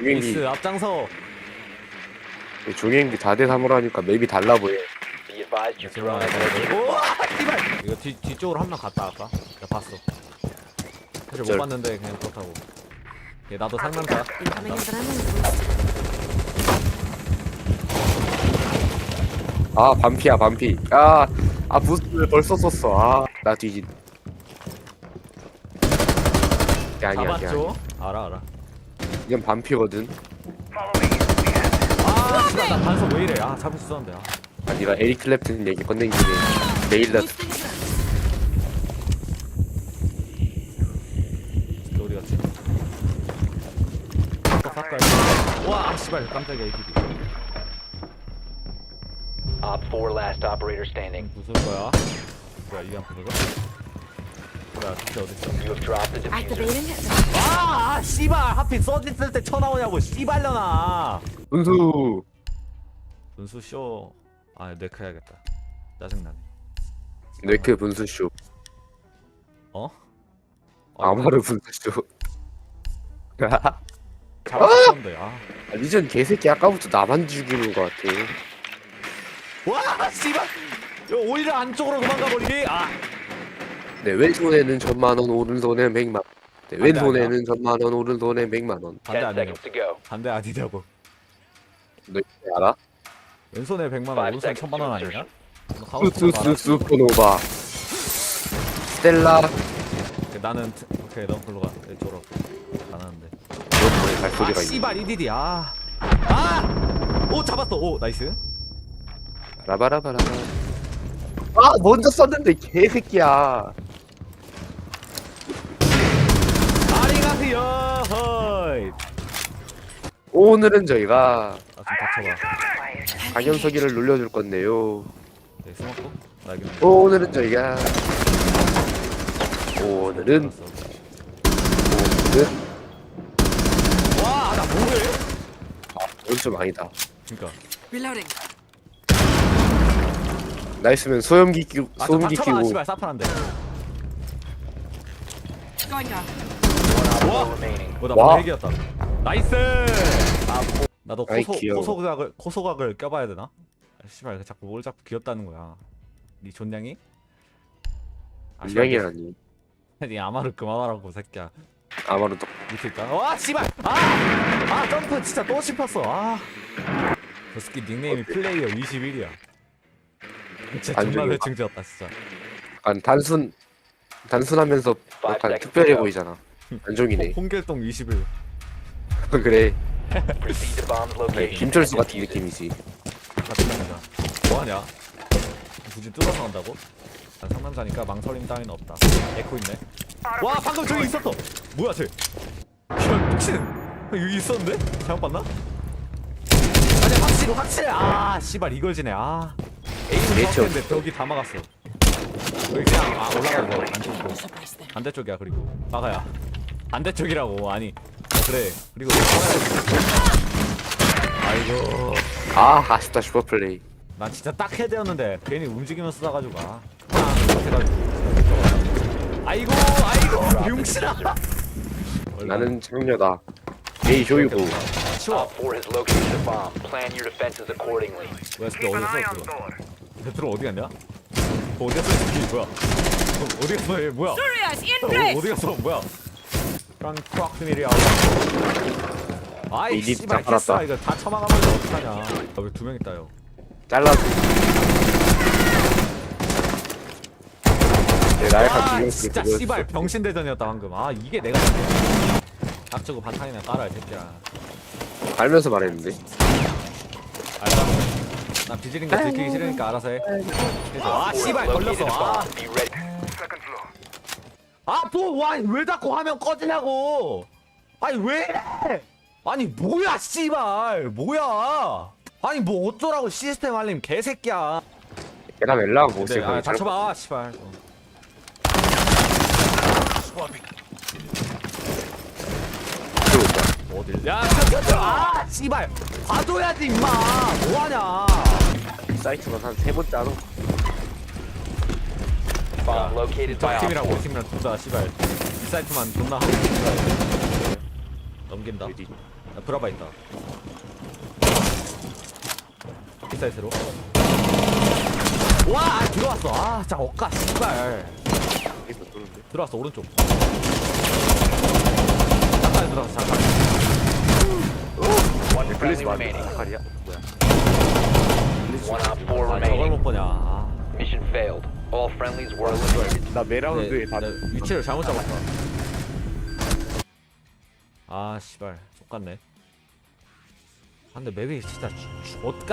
종행기. 미스 앞장서. 종행기 4대 3으로 하니까 맵이 달라 보여. Be advised your 들어와 drone has been 우와 씨발. 이거 뒤, 뒤쪽으로 한 명 갔다 아까? 나 봤어. 사실 못 절. 봤는데 그냥 그렇다고. 얘 나도 상남자. boost. 아 반피야 반피. 아 아 부스를 벌써 썼어. 아 나 뒤진. 야, 아니야 아니야 잡았죠? 알아 알아 이건 반피거든 아 씨발 나 단속 왜 이래 아 잡을 수 있었는데 아. 아 니가 에릭 클랩튼 얘기 꺼낸 김에. 진짜 어디 갔지? 아까 삭발 와 씨발 깜짝이야 이 PD Op 4 last operator standing. 부술 거야 뭐야 이안 부술가? 뭐야 진짜 어딨어? You have dropped the diffuser. Activating it. 아, 아 씨발. 하필 서지 쓸때 쳐나오냐고 씨발려나. 분수. 분수 쇼아 네크 해야겠다. 짜증나네. 네크 분수쇼. 어? 아마르 분수쇼. 잡았었는데 아. 아, 리전 개새끼 아까부터 나만 죽이는 것 같아. 와 씨발. 오히려 안쪽으로 도망가 버리기 아 내 왼손에는 천만 원 오른손에는 백만 내안 돼, 안 왼손에는 천만 원 오른손에는 백만 원. 반대 10 아니냐고. seconds to go. 반대 아니냐고. 너 알아? 왼손에 100만 원 오른손에 seconds 1000만 to 원 아니냐? insertion. 수수수 슈퍼노바 스텔라. 나는 트- 오케이 넌 글로 가. 이쪽으로 가는데. 너의 발소리가 아 있네. 씨발 이디디. 아. 아! 오 잡았어. 오 나이스. 라바라바라 아 먼저 썼는데 개새끼야 아리가세요 허이 오늘은 저희가 아좀 닥쳐봐 강연석이를 놀려줄 건데요 네 숨었고 나 여기 오늘은 저희가 오늘은 오늘은 와나 뭐해? 오늘 좀 아니다 그니까 Reloading. 나 있으면 소염기 끼고 아좀 소음기 닥쳐봐 끼고 씨발 사판한데 Going down. One op remaining. 뭐나 와. 뭐 핵이었다 나이스! 아 뭐, 나도 아이, 코소, 귀여워. 코소각을 코소각을 껴봐야 되나? 아, 씨발 자꾸 뭘 자꾸 귀엽다는 거야. 니 존냥이? 아, 씨발, 물량이라니 니- 니 아마를 그만하라고 새끼야. 아마도 있다 와 씨발! 아! 아 점프! 진짜 또 씹혔어. 아 저 새끼 닉네임이 플레이어 21이야. 진짜 안 존나 죽여. 대충 지었다 진짜. 약간 단순 단순하면서 약간 특별해 보이잖아. 안종이네. 홍길동 21 그래. Proceed to bomb's 네, location. 김철수 and 같은 defuse it. 느낌이지. 같습니다. 뭐하냐? 굳이 뚫어서 간다고? 난 상남자니까 망설임 따위는 없다. 에코 있네. 와 방금 저기 있었어! 뭐야 쟤? 야, 미친! 여기 있었는데? 잘못 봤나? 아니 확실히 확실해 아 씨발 이걸 지네. 아. 에임 대체 정확했는데 벽이 다 막았어. 여기 그냥 아 올라가는 거. 안쪽으로 Surprise them. 반대쪽이야 그리고. 막아야. 반대쪽이라고 아니. 아, 그래. 그리고 아이고. 아 아쉽다 슈퍼플레이. 난 진짜 딱 헤드였는데 괜히 움직이면서 쏴가지고 아 해가지고 아이고 아이고. 병신아. 나는 장녀다. 에이 조이고. 치워. Op 4 has located a bomb. Plan your defenses accordingly. 뭐야 어디 그거 배트로 어디 갔냐? 어, 어디 갔어? 뭐야? 어, 어디 갔어? 얘 뭐야? Furious in 어, place. 어디 갔어? 뭐야 프랑 프락스밀이야 아이 이 씨발 립다 팔았다. 이거 다 처방하면 어떡하냐. 왜두명 있다요. 잘라줘. 내 나약한 아 진짜 씨발 병신 대전이었다 방금. 아 이게 내가 닥치고 바탕이나 깔아 이 새끼야. 알면서 말했는데? 알다 나 비지린 거 들키기 싫으니까 알아서 해. 그래서 아 씨발 걸렸어. 아. bomb. Be ready. 아 또 와 왜 자꾸 화면 꺼지냐고. 아니 왜? 아니 뭐야 씨발. 뭐야? 아니 뭐 어쩌라고 시스템 알림 개새끼야. 걔랑 엘라가 못 근데 쓸아 닥쳐봐. 씨발. 어딜? 야 닥쳐 아 씨발. 봐줘야지 임마. 뭐하냐. 사이트만 한세 번째 하는 Bomb located by 저 Op 팀이랑 4. 우리 팀이랑 둘다 씨발 이 사이트만 존나 하고 거야. 넘긴다 야, 브라바 있다. 이 사이트로. 와 아, 들어왔어. 아, 자 엇가 씨발. 여기서 들어왔어 오른쪽. 잠깐 들어왔어 잠깐. One 블리즈 friendly 맞아 remaining. 칼이야 뭐야 One op four 아 저걸 remaining. 못 보냐. 아. Mission failed. All friendlies were eliminated. 나 매라운드에 네, 다 네, 위치를 잘못 잡았다. 아 씨발 똑같네. 아 근데 맵이 진짜 좆같